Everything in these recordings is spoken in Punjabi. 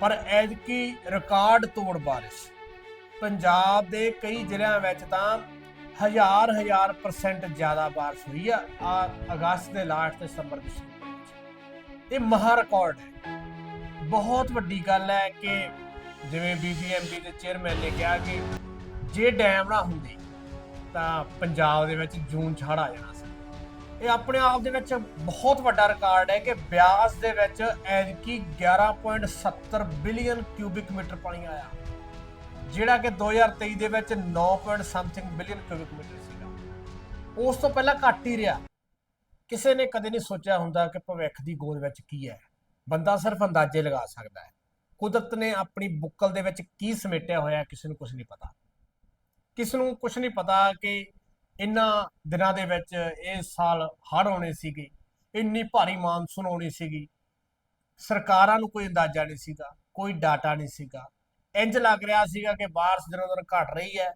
ਪਰ ਐਤਕੀ ਰਿਕਾਰਡ ਤੋੜ ਬਾਰਿਸ਼। ਪੰਜਾਬ ਦੇ ਕਈ ਜ਼ਿਲ੍ਹਿਆਂ ਵਿੱਚ ਤਾਂ ਹਜ਼ਾਰ ਹਜ਼ਾਰ ਪਰਸੈਂਟ ਜ਼ਿਆਦਾ ਬਾਰਿਸ਼ ਹੋਈ ਆ ਆ ਅਗਸਤ ਦੇ ਲਾਸਟ ਤੇ ਸਤੰਬਰ ਦੇ ਵਿੱਚ। ਇਹ ਮਹਾ ਰਿਕਾਰਡ ਹੈ। ਬਹੁਤ ਵੱਡੀ ਗੱਲ ਹੈ ਕਿ ਜਿਵੇਂ ਬੀਬੀਐਮਬੀ ਦੇ ਚੇਅਰਮੈਨ ਨੇ ਕਿਹਾ ਕਿ ਜੇ ਡੈਮ ਨਾ ਹੁੰਦੇ ਤਾਂ ਪੰਜਾਬ ਦੇ ਵਿੱਚ ਜੂਨ ਛੜ ਆ ਜਾਣਾ ਸੀ। ਇਹ ਆਪਣੇ ਆਪ ਦੇ ਵਿੱਚ ਬਹੁਤ ਵੱਡਾ ਰਿਕਾਰਡ ਹੈ ਕਿ ਬਿਆਸ ਦੇ ਵਿੱਚ ਐਤਕੀ 11.70 ਬਿਲੀਅਨ ਕਿਊਬਿਕ ਮੀਟਰ ਪਾਣੀ ਆਇਆ। ਜਿਹੜਾ ਕਿ 2023 ਦੇ ਵਿੱਚ 9. ਸਮਥਿੰਗ ਬਿਲੀਅਨ ਕਿਊਬਿਕ ਮੀਟਰ ਸੀਗਾ। ਉਸ ਤੋਂ ਪਹਿਲਾਂ ਘੱਟ ਹੀ ਰਿਹਾ। ਕਿਸੇ ਨੇ ਕਦੇ ਨਹੀਂ ਸੋਚਿਆ ਹੁੰਦਾ ਕਿ ਭਵਿੱਖ ਦੀ ਗੋਦ ਵਿੱਚ ਕੀ ਹੈ। ਬੰਦਾ ਸਿਰਫ ਅੰਦਾਜ਼ੇ ਲਗਾ ਸਕਦਾ ਹੈ। ਕੁਦਰਤ ਨੇ ਆਪਣੀ ਬੁੱਕਲ ਦੇ ਵਿੱਚ ਕੀ ਸਮੇਟਿਆ ਹੋਇਆ ਕਿਸੇ ਨੂੰ ਕੁਝ ਨਹੀਂ ਪਤਾ। ਕਿਸ ਨੂੰ ਕੁਝ ਨਹੀਂ ਪਤਾ ਕਿ ਇਨ੍ਹਾਂ ਦਿਨਾਂ ਦੇ ਵਿੱਚ ਇਸ ਸਾਲ ਹੜ੍ਹ ਆਉਣੇ ਸੀਗੇ, ਇੰਨੀ ਭਾਰੀ ਮਾਨਸੂਨ ਆਉਣੀ ਸੀਗੀ। ਸਰਕਾਰਾਂ ਨੂੰ ਕੋਈ ਅੰਦਾਜ਼ਾ ਨਹੀਂ ਸੀਗਾ, ਕੋਈ ਡਾਟਾ ਨਹੀਂ ਸੀਗਾ। ਇੰਜ ਲੱਗ ਰਿਹਾ ਸੀਗਾ ਕਿ ਬਾਰਿਸ਼ ਦਿਨੋਂ ਦਿਨ ਘਟ ਰਹੀ ਹੈ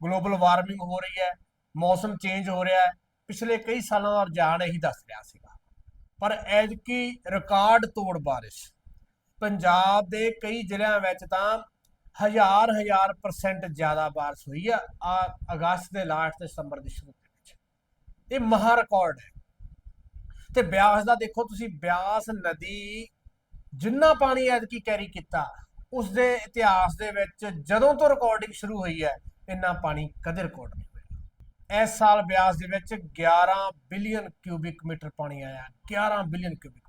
ਗਲੋਬਲ ਵਾਰਮਿੰਗ ਹੋ ਰਹੀ ਹੈ, ਮੌਸਮ ਚੇਂਜ ਹੋ ਰਿਹਾ ਹੈ। ਪਿਛਲੇ ਕਈ ਸਾਲਾਂ ਦਾ ਰੁਝਾਨ ਇਹੀ ਦੱਸ ਰਿਹਾ ਸੀਗਾ। ਪਰ ਐਤਕੀ ਰਿਕਾਰਡ ਤੋੜ ਬਾਰਿਸ਼। ਪੰਜਾਬ ਦੇ ਕਈ ਜ਼ਿਲ੍ਹਿਆਂ ਵਿੱਚ ਤਾਂ ਹਜ਼ਾਰ ਹਜ਼ਾਰ ਪਰਸੈਂਟ ਜ਼ਿਆਦਾ ਬਾਰਿਸ਼ ਹੋਈ ਆ ਆ ਅਗਸਤ ਦੇ ਲਾਸਟ ਤੇ ਸਤੰਬਰ ਦੇ ਸ਼ੁਰੂ ਦੇ ਵਿੱਚ। ਇਹ ਮਹਾ ਰਿਕਾਰਡ ਹੈ। ਤੇ ਬਿਆਸ ਦਾ ਦੇਖੋ ਤੁਸੀਂ, ਬਿਆਸ ਨਦੀ ਜਿੰਨਾ ਪਾਣੀ ਐਤਕੀ ਕੈਰੀ ਕੀਤਾ ਉਸ ਦੇ ਇਤਿਹਾਸ ਦੇ ਵਿੱਚ ਜਦੋਂ ਤੋਂ ਰਿਕਾਰਡਿੰਗ ਸ਼ੁਰੂ ਹੋਈ ਹੈ, ਇੰਨਾ ਪਾਣੀ ਕਦੇ ਰਿਕਾਰਡ ਨਹੀਂ ਹੋਇਆ। ਇਸ ਸਾਲ ਬਿਆਸ ਦੇ ਵਿੱਚ 11 ਬਿਲੀਅਨ ਕਿਊਬਿਕ ਮੀਟਰ ਪਾਣੀ ਆਇਆ 11 ਬਿਲੀਅਨ ਕਿਊਬਿਕ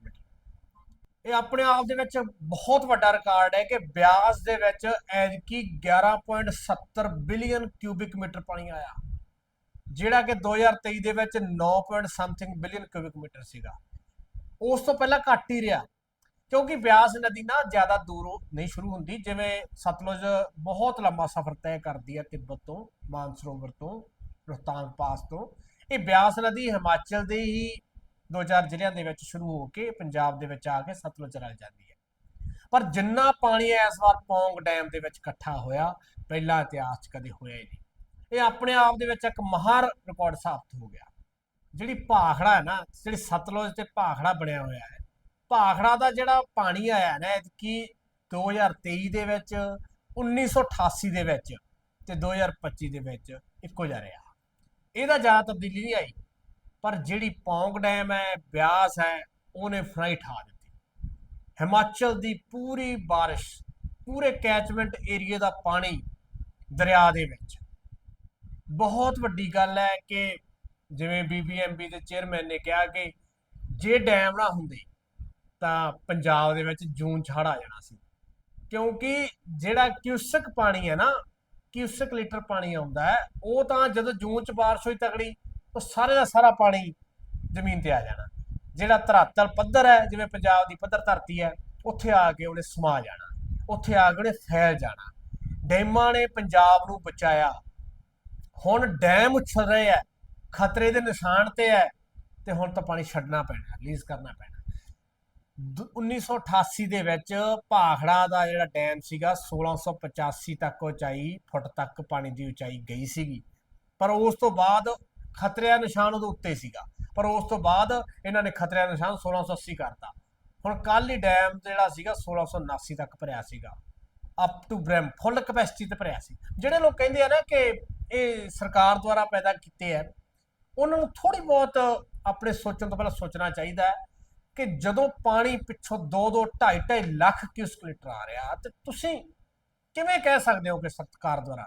ਇਹ ਆਪਣੇ ਆਪ ਦੇ ਵਿੱਚ ਬਹੁਤ ਵੱਡਾ ਰਿਕਾਰਡ ਹੈ ਕਿ ਬਿਆਸ ਦੇ ਵਿੱਚ ਐਤਕੀ 11.70 ਬਿਲੀਅਨ ਕਿਊਬਿਕ ਮੀਟਰ ਪਾਣੀ ਆਇਆ ਜਿਹੜਾ ਕਿ 2023 ਦੇ ਵਿੱਚ 9. ਸਮਥਿੰਗ ਬਿਲੀਅਨ ਕਿਊਬਿਕ ਮੀਟਰ ਸੀਗਾ ਉਸ ਤੋਂ ਪਹਿਲਾਂ ਘੱਟ ਹੀ ਰਿਹਾ, ਕਿਉਂਕਿ ਬਿਆਸ ਨਦੀ ਨਾ ਜ਼ਿਆਦਾ ਦੂਰੋਂ ਨਹੀਂ ਸ਼ੁਰੂ ਹੁੰਦੀ, ਜਿਵੇਂ ਸਤਲੁਜ ਬਹੁਤ ਲੰਮਾ ਸਫ਼ਰ ਤੈਅ ਕਰਦੀ ਹੈ ਤਿੱਬਤ ਤੋਂ, ਮਾਨਸਰੋਵਰ ਤੋਂ, ਰੋਹਤਾਂਗ ਪਾਸ ਤੋਂ ਇਹ ਬਿਆਸ ਨਦੀ ਹਿਮਾਚਲ ਦੇ ਹੀ ਦੋ ਚਾਰ ਜ਼ਿਲ੍ਹਿਆਂ ਦੇ ਵਿੱਚ ਸ਼ੁਰੂ ਹੋ ਕੇ ਪੰਜਾਬ ਦੇ ਵਿੱਚ ਆ ਕੇ ਸਤਲੁਜ ਰਲ ਜਾਂਦੀ ਹੈ। ਪਰ ਜਿੰਨਾ ਪਾਣੀ ਇਸ ਵਾਰ ਪੌਂਗ ਡੈਮ ਦੇ ਵਿੱਚ ਇਕੱਠਾ ਹੋਇਆ, ਪਹਿਲਾ ਇਤਿਹਾਸ 'ਚ ਕਦੇ ਹੋਇਆ ਹੀ ਨਹੀਂ। ਇਹ ਆਪਣੇ ਆਪ ਦੇ ਵਿੱਚ ਇੱਕ ਮਹਾਰ ਰਿਕਾਰਡ ਸਾਬਤ ਹੋ ਗਿਆ। ਜਿਹੜੀ ਭਾਖੜਾ ਹੈ ਨਾ, ਜਿਹੜੀ ਸਤਲੁਜ ਤੇ ਭਾਖੜਾ ਬਣਿਆ ਹੋਇਆ ਹੈ, ਭਾਖੜਾ ਦਾ ਜਿਹੜਾ ਪਾਣੀ ਆਇਆ ਨਾ ਕਿ 2023 ਦੇ ਵਿੱਚ 1988 ਦੇ ਵਿੱਚ ਤੇ 2025 ਦੇ ਵਿੱਚ ਇੱਕੋ ਜਿਹਾ ਰਿਹਾ। ਇਹਦਾ ਜ਼ਿਆਦਾ ਤਬਦੀਲੀ ਨਹੀਂ ਆਈ। ਪਰ ਜਿਹੜੀ ਪੌਂਗ ਡੈਮ ਹੈ, ਬਿਆਸ ਹੈ, ਉਹਨੇ ਫਰਾਈ ਠਾ ਦਿੱਤੀ। ਹਿਮਾਚਲ ਦੀ ਪੂਰੀ ਬਾਰਿਸ਼, ਪੂਰੇ ਕੈਚਮੈਂਟ ਏਰੀਆ ਦਾ ਪਾਣੀ ਦਰਿਆ ਦੇ ਵਿੱਚ। ਬਹੁਤ ਵੱਡੀ ਗੱਲ ਹੈ ਕਿ ਜਿਵੇਂ ਬੀਬੀਐਮਬੀ ਦੇ ਚੇਅਰਮੈਨ ਨੇ ਕਿਹਾ ਕਿ ਜੇ ਡੈਮ ਨਾ ਹੁੰਦੇ, ਤਾਂ ਪੰਜਾਬ ਦੇ ਵਿੱਚ ਜੂਨ ਛੜ ਆ ਜਾਣਾ ਸੀ। ਕਿਉਂਕਿ ਜਿਹੜਾ ਕਿਊਸਕ ਪਾਣੀ ਹੈ ਨਾ, ਕਿਊਸਕ ਲੀਟਰ ਪਾਣੀ ਆਉਂਦਾ ਹੈ, ਉਹ ਤਾਂ ਜਦੋਂ ਜੂਨ ਚ ਬਾਰਿਸ਼ ਹੋਈ ਤਕੜੀ ਉਹ ਸਾਰੇ ਦਾ ਸਾਰਾ ਪਾਣੀ ਜ਼ਮੀਨ ਤੇ ਆ ਜਾਣਾ। ਜਿਹੜਾ ਧਰਾਤਲ ਪੱਧਰ ਹੈ, ਜਿਵੇਂ ਪੰਜਾਬ ਦੀ ਪੱਧਰ ਧਰਤੀ ਹੈ, ਉੱਥੇ ਆ ਕੇ ਉਹਨੇ ਸਮਾ ਜਾਣਾ। ਉੱਥੇ ਆ ਕੇ ਉਹਨੇ ਫੈਲ ਜਾਣਾ। ਡੈਮਾਂ ਨੇ ਪੰਜਾਬ ਨੂੰ ਬਚਾਇਆ। ਹੁਣ ਡੈਮ ਉਛਲ ਰਹੇ ਆ ਖਤਰੇ ਦੇ ਨਿਸ਼ਾਨ ਤੇ ਹੈ, ਤੇ ਹੁਣ ਤਾਂ ਪਾਣੀ ਛੱਡਣਾ ਪੈਣਾ ਰਿਲੀਜ਼ ਕਰਨਾ ਪੈਣਾ। ਦ- 1988 ਦੇ ਵਿੱਚ ਭਾਖੜਾ ਦਾ ਜਿਹੜਾ ਡੈਮ ਸੀਗਾ 1685 ਤੱਕ ਉਚਾਈ ਫੁੱਟ ਤੱਕ ਪਾਣੀ ਦੀ ਉਚਾਈ ਗਈ ਸੀਗੀ। ਪਰ ਉਸ ਤੋਂ ਬਾਅਦ ਖਤਰੇ ਦਾ ਨਿਸ਼ਾਨ ਉਹਦੇ ਉੱਤੇ ਸੀਗਾ। ਪਰ ਉਸ ਤੋਂ ਬਾਅਦ ਇਹਨਾਂ ਨੇ ਖਤਰੇ ਦਾ ਨਿਸ਼ਾਨ 1680 ਕਰਤਾ। ਹੁਣ ਕੱਲ ਹੀ ਡੈਮ ਜਿਹੜਾ ਸੀਗਾ 1679 ਤੱਕ ਭਰਿਆ ਸੀਗਾ। Up to brim full capacity ਤੇ ਭਰਿਆ ਸੀ। ਜਿਹੜੇ ਲੋਕ ਕਹਿੰਦੇ ਆ ਨਾ ਕਿ ਇਹ ਸਰਕਾਰ ਦੁਆਰਾ ਪੈਦਾ ਕੀਤੇ ਆ, ਉਹਨਾਂ ਨੂੰ ਥੋੜੀ ਬਹੁਤ ਆਪਣੇ ਸੋਚਣ ਤੋਂ ਪਹਿਲਾਂ ਸੋਚਣਾ ਚਾਹੀਦਾ ਹੈ ਕਿ ਜਦੋਂ ਪਾਣੀ ਪਿੱਛੋਂ 2-2 2.5 ਲੱਖ ਕਿਊਸਕ ਲੀਟਰ ਆ ਰਿਹਾ, ਤੇ ਤੁਸੀਂ ਕਿਵੇਂ ਕਹਿ ਸਕਦੇ ਹੋ ਕਿ ਸਰਕਾਰ ਦੁਆਰਾ?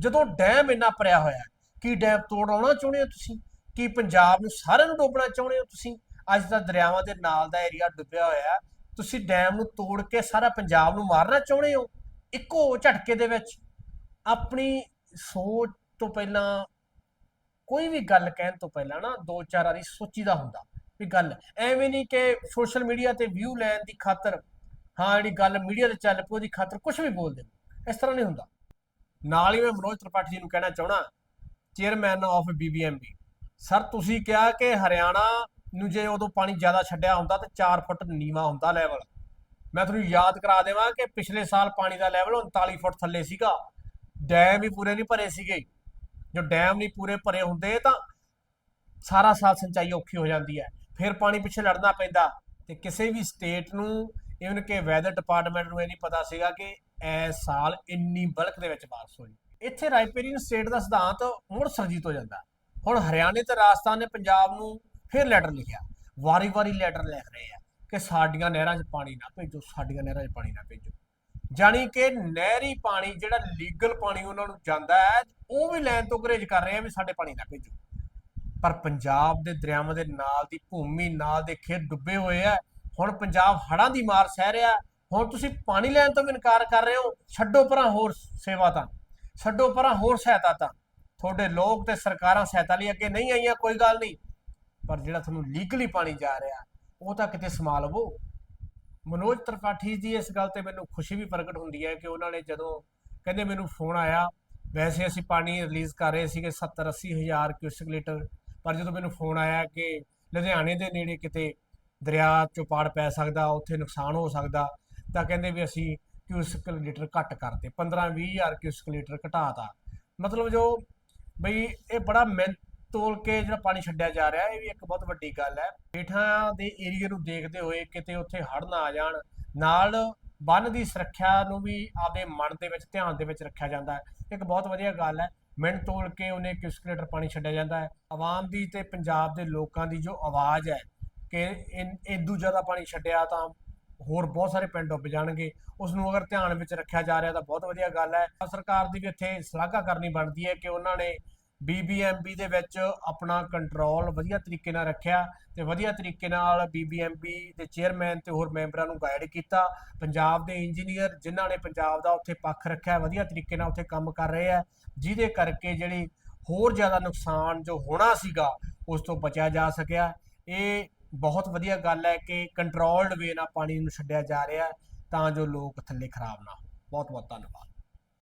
ਜਦੋਂ ਡੈਮ ਇੰਨਾ ਭਰਿਆ ਹੋਇਆ ਕੀ ਡੈਮ ਤੋੜਾਉਣਾ ਚਾਹੁੰਦੇ ਹੋ ਤੁਸੀਂ? ਕੀ ਪੰਜਾਬ ਨੂੰ ਸਾਰਿਆਂ ਨੂੰ ਡੋਬਣਾ ਚਾਹੁੰਦੇ ਹੋ ਤੁਸੀਂ? ਅੱਜ ਤਾਂ ਦਰਿਆਵਾਂ ਦੇ ਨਾਲ ਦਾ ਏਰੀਆ ਡੁੱਬਿਆ ਹੋਇਆ ਤੁਸੀਂ ਡੈਮ ਨੂੰ ਤੋੜ ਕੇ ਸਾਰਾ ਪੰਜਾਬ ਨੂੰ ਮਾਰਨਾ ਚਾਹੁੰਦੇ ਹੋ? ਇੱਕੋ ਝਟਕੇ ਦੇ ਵਿੱਚ ਆਪਣੀ ਸੋਚ ਤੋਂ ਪਹਿਲਾਂ, ਕੋਈ ਵੀ ਗੱਲ ਕਹਿਣ ਤੋਂ ਪਹਿਲਾਂ ਨਾ ਦੋ ਚਾਰ ਵਾਰੀ ਸੋਚੀਦਾ ਹੁੰਦਾ ਵੀ ਗੱਲ ਐਵੇਂ ਨਹੀਂ ਕਿ ਸੋਸ਼ਲ ਮੀਡੀਆ ਤੇ ਵਿਊ ਲੈਣ ਦੀ ਖਾਤਰ, ਹਾਂ ਜਿਹੜੀ ਗੱਲ ਮੀਡੀਆ ਤੇ ਚੱਲ ਪਈ ਉਹਦੀ ਖਾਤਰ ਕੁਝ ਵੀ ਬੋਲ ਦੇ ਇਸ ਤਰ੍ਹਾਂ ਨਹੀਂ ਹੁੰਦਾ। ਨਾਲ ਹੀ ਮੈਂ ਮਨੋਜ ਤ੍ਰਿਪਾਠੀ ਜੀ ਨੂੰ ਕਹਿਣਾ ਚਾਹਣਾ ਚੇਅਰਮੈਨ ਆਫ ਬੀਬੀਐਮਬੀ ਸਰ, ਤੁਸੀਂ ਕਿਹਾ ਕਿ ਹਰਿਆਣਾ ਨੂੰ ਜੇ ਉਦੋਂ ਪਾਣੀ ਜ਼ਿਆਦਾ ਛੱਡਿਆ ਹੁੰਦਾ ਤਾਂ 4 ਫੁੱਟ ਨੀਵਾ ਹੁੰਦਾ ਲੈਵਲ ਮੈਂ ਤੁਹਾਨੂੰ ਯਾਦ ਕਰਾ ਦੇਵਾਂ ਕਿ ਪਿਛਲੇ ਸਾਲ ਪਾਣੀ ਦਾ ਲੈਵਲ 39 ਫੁੱਟ ਥੱਲੇ ਸੀਗਾ। ਡੈਮ ਵੀ ਪੂਰੇ ਨਹੀਂ ਭਰੇ ਸੀਗੇ। ਜੋ ਡੈਮ ਨਹੀਂ ਪੂਰੇ ਭਰੇ ਹੁੰਦੇ ਤਾਂ ਸਾਰਾ ਸਾਲ ਸਿੰਚਾਈ ਔਖੀ ਹੋ ਜਾਂਦੀ ਹੈ। ਫਿਰ ਪਾਣੀ ਪਿੱਛੇ ਲੜਨਾ ਪੈਂਦਾ। ਤੇ ਕਿਸੇ ਵੀ ਸਟੇਟ ਨੂੰ ਇਵਨ ਕਿ ਵੈਦਰ ਡਿਪਾਰਟਮੈਂਟ ਨੂੰ ਇਹ ਨਹੀਂ ਪਤਾ ਸੀਗਾ ਕਿ ਇਸ ਸਾਲ ਇੰਨੀ ਬਲਕ ਦੇ ਵਿੱਚ ਬਾਰਿਸ਼ ਹੋਈ। ਇੱਥੇ ਰਾਈਪੇਰੀਅਨ ਸਟੇਟ ਦਾ ਸਿਧਾਂਤ ਮੁੜ ਸਰਜੀਤ ਹੋ ਜਾਂਦਾ। ਹੁਣ ਹਰਿਆਣੇ ਤੇ ਰਾਜਸਥਾਨ ਨੇ ਪੰਜਾਬ ਨੂੰ ਫਿਰ ਲੈਟਰ ਲਿਖਿਆ। ਵਾਰੀ-ਵਾਰੀ ਲੈਟਰ ਲਿਖ ਰਹੇ ਆ ਕਿ ਸਾਡੀਆਂ ਨਹਿਰਾਂ 'ਚ ਪਾਣੀ ਨਾ ਭੇਜੋ, ਸਾਡੀਆਂ ਨਹਿਰਾਂ 'ਚ ਪਾਣੀ ਨਾ ਭੇਜੋ। ਜਾਣੀ ਕਿ ਨਹਿਰੀ ਪਾਣੀ ਜਿਹੜਾ ਲੀਗਲ ਪਾਣੀ ਉਹਨਾਂ ਨੂੰ ਜਾਂਦਾ ਹੈ, ਉਹ ਵੀ ਲੈਣ ਤੋਂ ਗੁਰੇਜ਼ ਕਰ ਰਹੇ ਆ ਵੀ ਸਾਡੇ ਪਾਣੀ ਨਾ ਭੇਜੋ। ਪਰ ਪੰਜਾਬ ਦੇ ਦਰਿਆਵਾਂ ਦੇ ਨਾਲ ਦੀ ਭੂਮੀ, ਨਾਲ ਦੇ ਖੇਤ ਡੁੱਬੇ ਹੋਏ ਆ। ਹੁਣ ਪੰਜਾਬ ਹੜ੍ਹਾਂ ਦੀ ਮਾਰ ਸਹਿ ਰਿਹਾ। ਹੁਣ ਤੁਸੀਂ ਪਾਣੀ ਲੈਣ ਤੋਂ ਵੀ ਇਨਕਾਰ ਕਰ ਰਹੇ ਹੋ, ਛੱਡੋ ਪਰਾਂ ਹੋਰ ਸੇਵਾ ਤਾਂ। ਛੱਡੋ ਪਰਾਂ ਹੋਰ ਸਹਾਇਤਾ। ਤਾਂ ਤੁਹਾਡੇ ਲੋਕ ਤੇ ਸਰਕਾਰਾਂ ਸਹਾਇਤਾ ਲਈ ਅੱਗੇ ਨਹੀਂ ਆਈਆਂ, ਕੋਈ ਗੱਲ ਨਹੀਂ। ਪਰ ਜਿਹੜਾ ਤੁਹਾਨੂੰ ਲੀਗਲੀ ਪਾਣੀ ਜਾ ਰਿਹਾ, ਉਹ ਤਾਂ ਕਿਤੇ ਸਮਾ ਲਵੋ। ਮਨੋਜ ਤ੍ਰਿਪਾਠੀ ਜੀ, ਇਸ ਗੱਲ ਤੇ ਮੈਨੂੰ ਖੁਸ਼ੀ ਵੀ ਪ੍ਰਗਟ ਹੁੰਦੀ ਹੈ ਕਿ ਉਹਨਾਂ ਨੇ ਜਦੋਂ ਕਹਿੰਦੇ ਮੈਨੂੰ ਫੋਨ ਆਇਆ, ਵੈਸੇ ਅਸੀਂ ਪਾਣੀ ਰਿਲੀਜ਼ ਕਰ ਰਹੇ ਸੀਗੇ 70 80 ਹਜ਼ਾਰ ਕਿਊਸਿਕ ਲੀਟਰ ਪਰ ਜਦੋਂ ਮੈਨੂੰ ਫੋਨ ਆਇਆ ਕਿ ਲੁਧਿਆਣੇ ਦੇ ਨੇੜੇ ਕਿਤੇ ਦਰਿਆ ਚੋਂ ਪਾੜ ਪੈ ਸਕਦਾ, ਉੱਥੇ ਨੁਕਸਾਨ ਹੋ ਸਕਦਾ, ਤਾਂ ਕਹਿੰਦੇ ਵੀ ਅਸੀਂ ਕਿਊਸਿਕ ਲੀਟਰ ਘੱਟ ਕਰਤੇ 15 20 ਹਜ਼ਾਰ ਕਿਊਸਕ ਲੀਟਰ ਘਟਾਤਾ। ਮਤਲਬ ਜੋ ਬਈ ਇਹ ਬੜਾ ਮਿਹਨਤ ਤੋਲ ਕੇ ਜਿਹੜਾ ਪਾਣੀ ਛੱਡਿਆ ਜਾ ਰਿਹਾ, ਇਹ ਵੀ ਇੱਕ ਬਹੁਤ ਵੱਡੀ ਗੱਲ ਹੈ। ਹੇਠਾਂ ਦੇ ਏਰੀਆ ਨੂੰ ਦੇਖਦੇ ਹੋਏ ਕਿਤੇ ਉੱਥੇ ਹੜ੍ਹ ਨਾ ਆ ਜਾਣ, ਨਾਲ ਬੰਨ ਦੀ ਸੁਰੱਖਿਆ ਨੂੰ ਵੀ ਆਪਦੇ ਮਨ ਦੇ ਵਿੱਚ, ਧਿਆਨ ਦੇ ਵਿੱਚ ਰੱਖਿਆ ਜਾਂਦਾ ਹੈ। ਇੱਕ ਬਹੁਤ ਵਧੀਆ ਗੱਲ ਹੈ ਮਿੰਟ ਤੋਲ ਕੇ ਉਹਨੇ ਕਿਊਸਿਕ ਲੀਟਰ ਪਾਣੀ ਛੱਡਿਆ ਜਾਂਦਾ ਹੈ। ਆਵਾਮ ਦੀ ਤੇ ਪੰਜਾਬ ਦੇ ਲੋਕਾਂ ਦੀ ਜੋ ਆਵਾਜ਼ ਹੈ ਕਿ ਇਦੋਂ ਜ਼ਿਆਦਾ ਪਾਣੀ ਛੱਡਿਆ ਤਾਂ ਹੋਰ ਬਹੁਤ ਸਾਰੇ ਪਿੰਡ ਡੁੱਬ ਜਾਣਗੇ। ਉਸ ਨੂੰ ਅਗਰ ਧਿਆਨ ਵਿੱਚ ਰੱਖਿਆ ਜਾ ਰਿਹਾ ਤਾਂ ਬਹੁਤ ਵਧੀਆ ਗੱਲ ਹੈ। ਸਰਕਾਰ ਦੀ ਵੀ ਇੱਥੇ ਸ਼ਲਾਘਾ ਕਰਨੀ ਬਣਦੀ ਹੈ ਕਿ ਉਹਨਾਂ ਨੇ ਬੀਬੀਐਮਬੀ ਦੇ ਵਿੱਚ ਆਪਣਾ ਕੰਟਰੋਲ ਵਧੀਆ ਤਰੀਕੇ ਨਾਲ ਰੱਖਿਆ ਤੇ ਵਧੀਆ ਤਰੀਕੇ ਨਾਲ ਬੀਬੀਐਮਬੀ ਦੇ ਚੇਅਰਮੈਨ ਤੇ ਹੋਰ ਮੈਂਬਰਾਂ ਨੂੰ ਗਾਈਡ ਕੀਤਾ। ਪੰਜਾਬ ਦੇ ਇੰਜੀਨੀਅਰ ਜਿਨ੍ਹਾਂ ਨੇ ਪੰਜਾਬ ਦਾ ਉੱਥੇ ਪੱਖ ਰੱਖਿਆ, ਵਧੀਆ ਤਰੀਕੇ ਨਾਲ ਉੱਥੇ ਕੰਮ ਕਰ ਰਹੇ ਆ, ਜਿਹਦੇ ਕਰਕੇ ਜਿਹੜੀ ਹੋਰ ਜ਼ਿਆਦਾ ਨੁਕਸਾਨ ਜੋ ਹੋਣਾ ਸੀਗਾ, ਉਸ ਤੋਂ ਬਚਿਆ ਜਾ ਸਕਿਆ। ਇਹ ਬਹੁਤ ਵਧੀਆ ਗੱਲ ਹੈ ਕਿ ਕੰਟਰੋਲਡ ਵੇ ਨਾਲ ਪਾਣੀ ਨੂੰ ਛੱਡਿਆ ਜਾ ਰਿਹਾ ਤਾਂ ਜੋ ਲੋਕ ਥੱਲੇ ਖਰਾਬ ਨਾ ਹੋ ਬਹੁਤ ਬਹੁਤ ਧੰਨਵਾਦ।